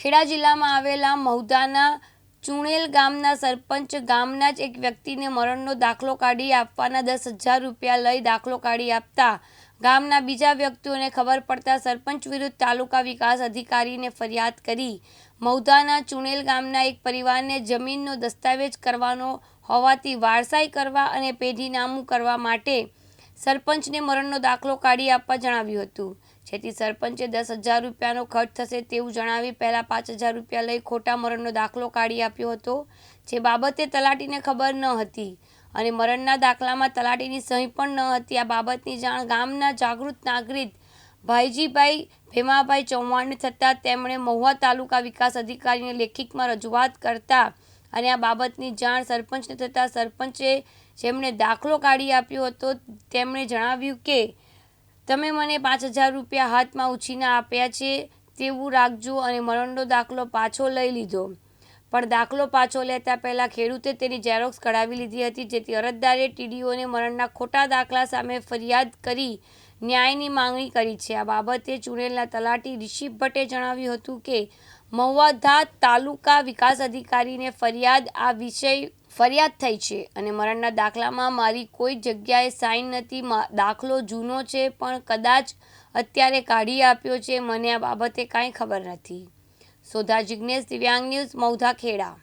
ખેડા જિલ્લામાં આવેલા મહુધાના ચુણેલ ગામના સરપંચ ગામના જ એક વ્યક્તિને મરણનો દાખલો કાઢી આપવાના દસ હજાર રૂપિયા લઈ દાખલો કાઢી આપતા ગામના બીજા વ્યક્તિઓને ખબર પડતા સરપંચ વિરુદ્ધ તાલુકા વિકાસ અધિકારીને ફરિયાદ કરી. મહુધાના ચુણેલ ગામના એક પરિવારને જમીનનો દસ્તાવેજ કરવાનો હોવાથી વારસાઈ કરવા અને પેઢીનામું કરવા માટે સરપંચને મરણનો દાખલો કાઢી આપવા જણાવ્યું હતું. જેથી સરપંચે દસ હજાર રૂપિયાનો ખર્ચ થશે તેવું જણાવી પહેલાં પાંચ હજાર રૂપિયા લઈ ખોટા મરણનો દાખલો કાઢી આપ્યો હતો, જે બાબતે તલાટીને ખબર ન હતી. અને મરણના દાખલામાં તલાટીની સહી પણ ન હતી. આ બાબતની જાણ ગામના જાગૃત નાગરિક ભાઈજીભાઈ ભેમાભાઈ ચૌહાણને થતાં તેમણે મહુવા તાલુકા વિકાસ અધિકારીને લેખિતમાં રજૂઆત કરતા અને આ બાબતની જાણ સરપંચને થતાં સરપંચે જેમણે દાખલો કાઢી આપ્યો હતો, તેમણે જણાવ્યું કે તમે મને પાંચ હજાર રૂપિયા હાથમાં ઉછીના આપ્યા છે તેવું રાખજો અને મરણનો દાખલો પાછો લઈ લીધો. પણ દાખલો પાછો લેતા પહેલાં ખેડૂતે તેની ઝેરોક્સ કઢાવી લીધી હતી, જેથી અરજદારે ટીડીઓને મરણના ખોટા દાખલા સામે ફરિયાદ કરી ન્યાયની માંગણી કરી છે. આ બાબતે ચૂંટેલા તલાટી રિષિભ ભટ્ટે જણાવ્યું હતું કે, મહુવાધા તાલુકા વિકાસ અધિકારીને ફરિયાદ આ વિષય ફરિયાદ થઈ છે અને મરણના દાખલામાં મારી કોઈ જગ્યાએ સાઇન નથી દાખલો જૂનો છે, પણ કદાચ અત્યારે કાઢી આપ્યો છે. મને આ બાબતે કાંઈ ખબર નથી. સોધા જિજ્ઞેશ દિવ્યાંગ ન્યૂઝ મૌધા ખેડા.